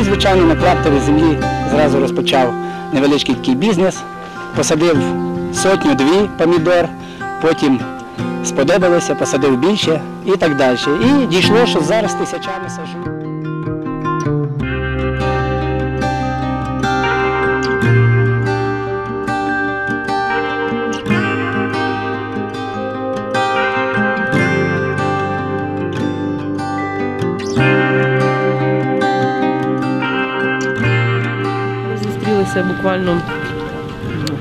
Ну, звичайно, на клаптовій землі зразу розпочав невеличкий такий бізнес. Посадив сотню-дві помідор, потім сподобалося, посадив більше і так далі. І дійшло, що зараз тисячами сажу. Зустрілися буквально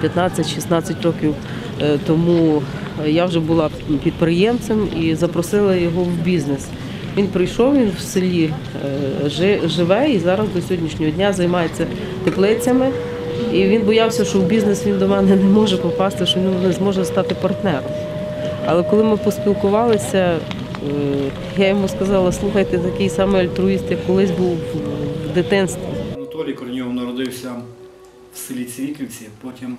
15-16 років е, тому. Я вже була підприємцем і запросила його в бізнес. Він прийшов, він в селі е, живе і зараз до сьогоднішнього дня займається теплицями. І він боявся, що в бізнес він до мене не може попасти, що він не зможе стати партнером. Але коли ми поспілкувалися, е, я йому сказала, слухайте, такий самий альтруїст, як колись був в дитинстві. Селі Цвіківці. Потім,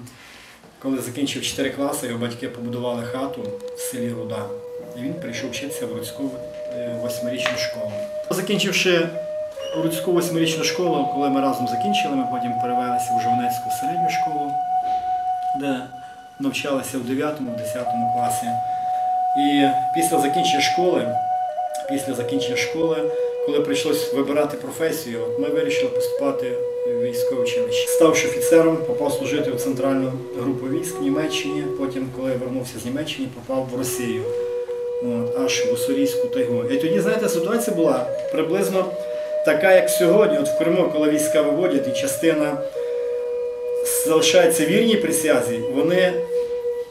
коли закінчив 4 класи, його батьки побудували хату в селі Руда. І він прийшов вчитися в Руцьку е, восьмирічну школу. Закінчивши Руцьку восьмирічну школу, коли ми разом закінчили, ми потім перевелися в Жовнецьку середню школу, де навчалися в 9-10 класі. І після закінчення школи, після закінчення школи, коли прийшлось вибирати професію, ми вирішили поступати військове училище. Ставши офіцером, попав служити у центральну групу військ в Німеччині. Потім, коли я вернувся з Німеччини, попав в Росію, от, аж в Уссурійську тайгу. І тоді, знаєте, ситуація була приблизно така, як сьогодні, от в Криму, коли війська виводять, і частина залишається вірній присязі, вони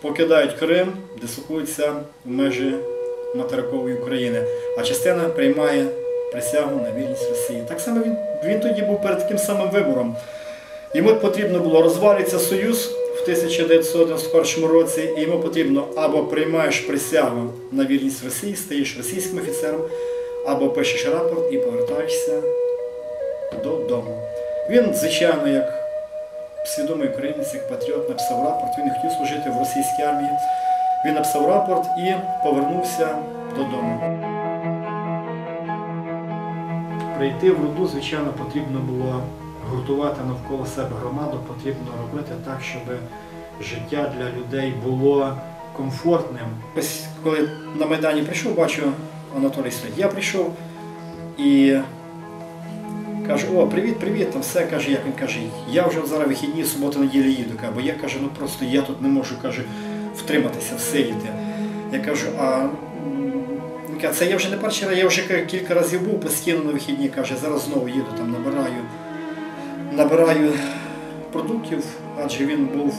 покидають Крим, дислокуються в межі материкової України, а частина приймає присягу на вірність Росії. Так само він, він тоді був перед таким самим вибором. Йому потрібно було розвалюється Союз в 1991 році, і йому потрібно або приймаєш присягу на вірність Росії, стаєш російським офіцером, або пишеш рапорт і повертаєшся додому. Він, звичайно, як свідомий українець, як патріот, написав рапорт. Він хотів служити в російській армії. Він написав рапорт і повернувся додому. Прийти в руду, звичайно, потрібно було гуртувати навколо себе громаду, потрібно робити так, щоб життя для людей було комфортним. Ось коли на Майдані прийшов, бачу Анатолій стоїть. Я прийшов і кажу, о, привіт, привіт, там все каже, як він каже, я вже зараз вихідні, субота, неділя їду, бо я каже, ну просто я тут не можу каже, втриматися, всидіти. Я кажу, а це я вже не перший раз, я вже кілька разів був постійно на вихідні, каже, зараз знову їду, там набираю, набираю продуктів, адже він був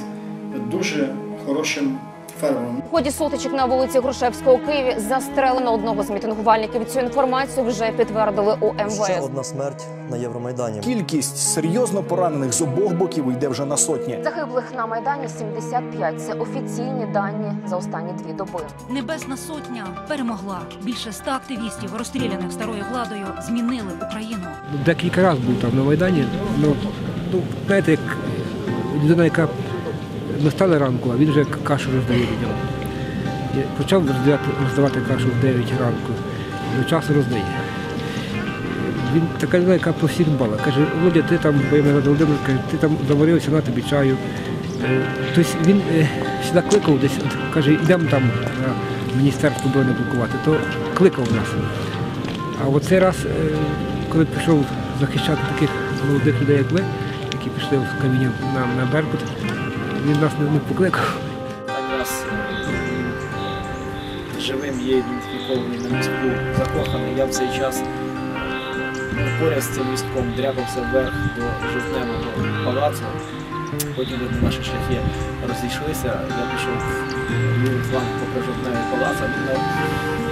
дуже хорошим фермером. В ході сутичок на вулиці Грушевського у Києві застрелено одного з мітингувальників. Цю інформацію вже підтвердили у Ще одна смерть на Євромайдані. Кількість серйозно поранених з обох боків йде вже на сотні. Загиблих на майдані 75. Це офіційні дані за останні дві доби. Небесна сотня перемогла. Більше ста активістів, розстріляних старою владою, змінили Україну. Декілька разів був там на Майдані. Ну, ну знаєте, як людина, яка не стала ранку, а він вже кашу роздає людям. Я почав роздавати, роздавати кашу в 9 ранку, до часу роздає. Він така людина, яка по всіх дбала. Каже, Володя, ти там, бо я мене Володимир, каже, ти там заварився на тобі чаю. Е, Тобто він е, сюди кликав десь, от, каже, йдемо там на міністерство оборони блокувати, то кликав нас. А от цей раз, е, коли пішов захищати таких молодих людей, як ви, які пішли в каміння на, на Беркут, він нас не, покликав. Раз живим є ідентифікований на містку закоханий. Я в цей час поряд з цим містком дряпався вверх до жовтневого палацу. Потім наші шляхи розійшлися. Я пішов лівий фланг попри жовтневий палац, а е,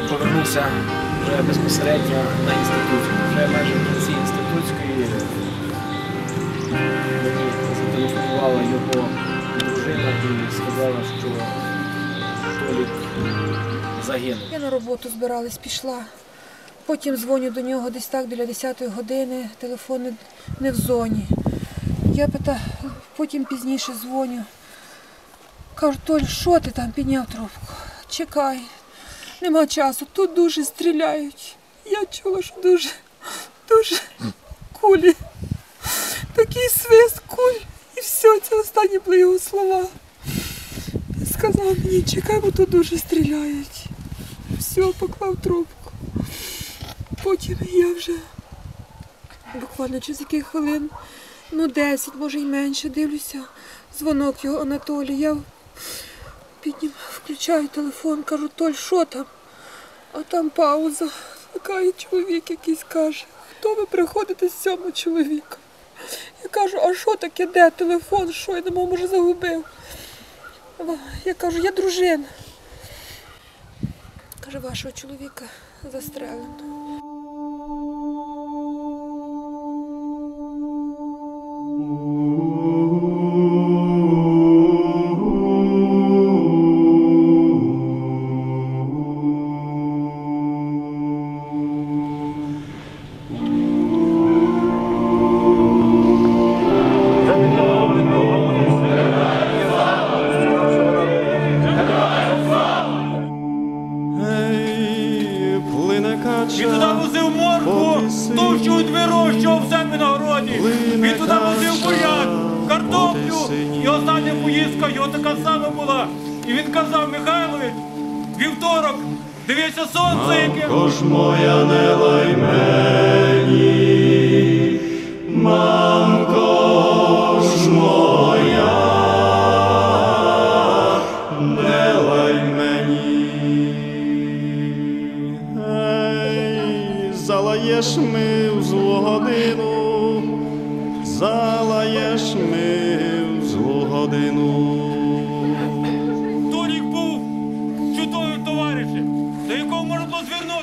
повернувся вже безпосередньо на інституцію. Вже майже в кінці інститутської мені зателефонувала його і сказала, що Толік загинув. Я на роботу збиралась, пішла. Потім дзвоню до нього десь так біля 10-ї години, телефон не- в зоні. Я питаю, потім пізніше дзвоню. Кажу, Толь, що ти там підняв трубку? Чекай, нема часу, тут дуже стріляють. Я чула, що дуже, дуже кулі. такий свист куль. І все, це останні були його слова. Сказав мені, чекай, бо тут дуже стріляють. Все, поклав трубку. Потім я вже буквально через яких хвилин, ну 10, може й менше, дивлюся. Дзвонок його Анатолій. Я піднім, включаю телефон, кажу, Толь, що там? А там пауза. Така чоловік якийсь каже, хто ви приходите з цьому чоловіка? Я кажу, а що таке, де телефон? Що я думав, може загубив? Я кажу, я дружина. Каже, вашого чоловіка застрелено. Поїздка його така сама була. І він казав Михайлові, вівторок, дивися сонце, яке. Ж моя не лай мені, мамко ж моя, не лай мені. Ей, залаєш ми в злу годину, залаєш ми в злу годину.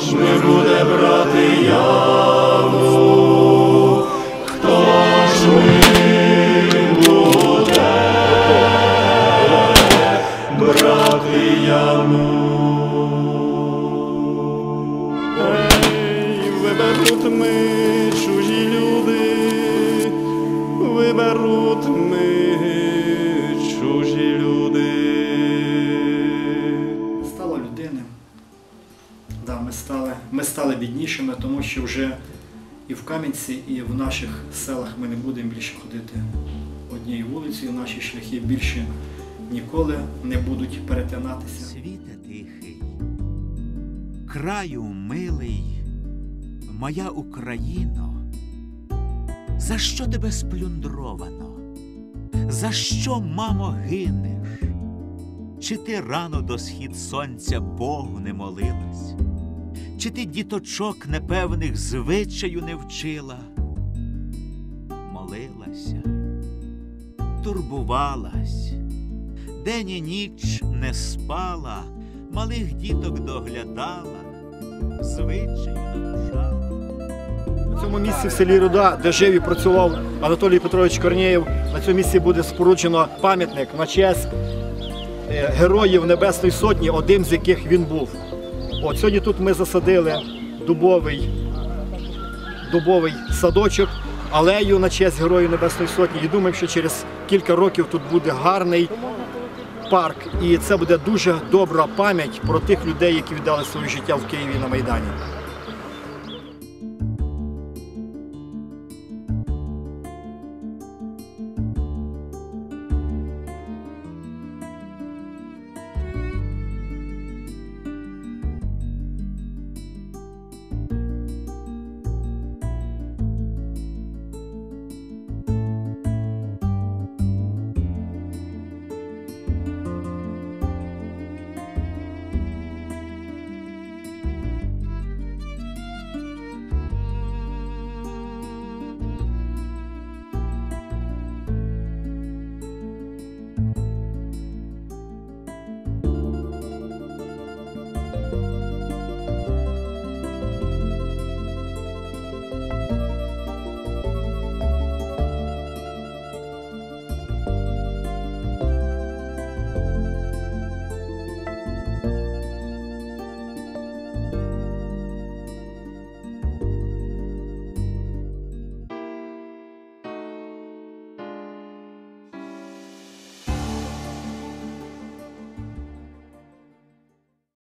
ж ми буде брати яву? Біднішими, тому що вже і в Кам'янці, і в наших селах ми не будемо більше ходити однією вулицею, наші шляхи більше ніколи не будуть перетинатися. Світе тихий, краю милий, моя Україно, за що тебе сплюндровано? За що, мамо, гинеш? Чи ти рано до схід сонця Богу не молилась? Чи ти діточок непевних звичаю не вчила? Молилася, турбувалась, день і ніч не спала, малих діток доглядала, звичаю навчала. На цьому місці в селі Руда, де жив і працював Анатолій Петрович Корнєєв, на цьому місці буде споруджено пам'ятник на честь е, героїв Небесної Сотні, одним з яких він був. От сьогодні тут ми засадили дубовий, дубовий садочок, алею на честь Героїв Небесної Сотні. І думаємо, що через кілька років тут буде гарний парк. І це буде дуже добра пам'ять про тих людей, які віддали своє життя в Києві на Майдані.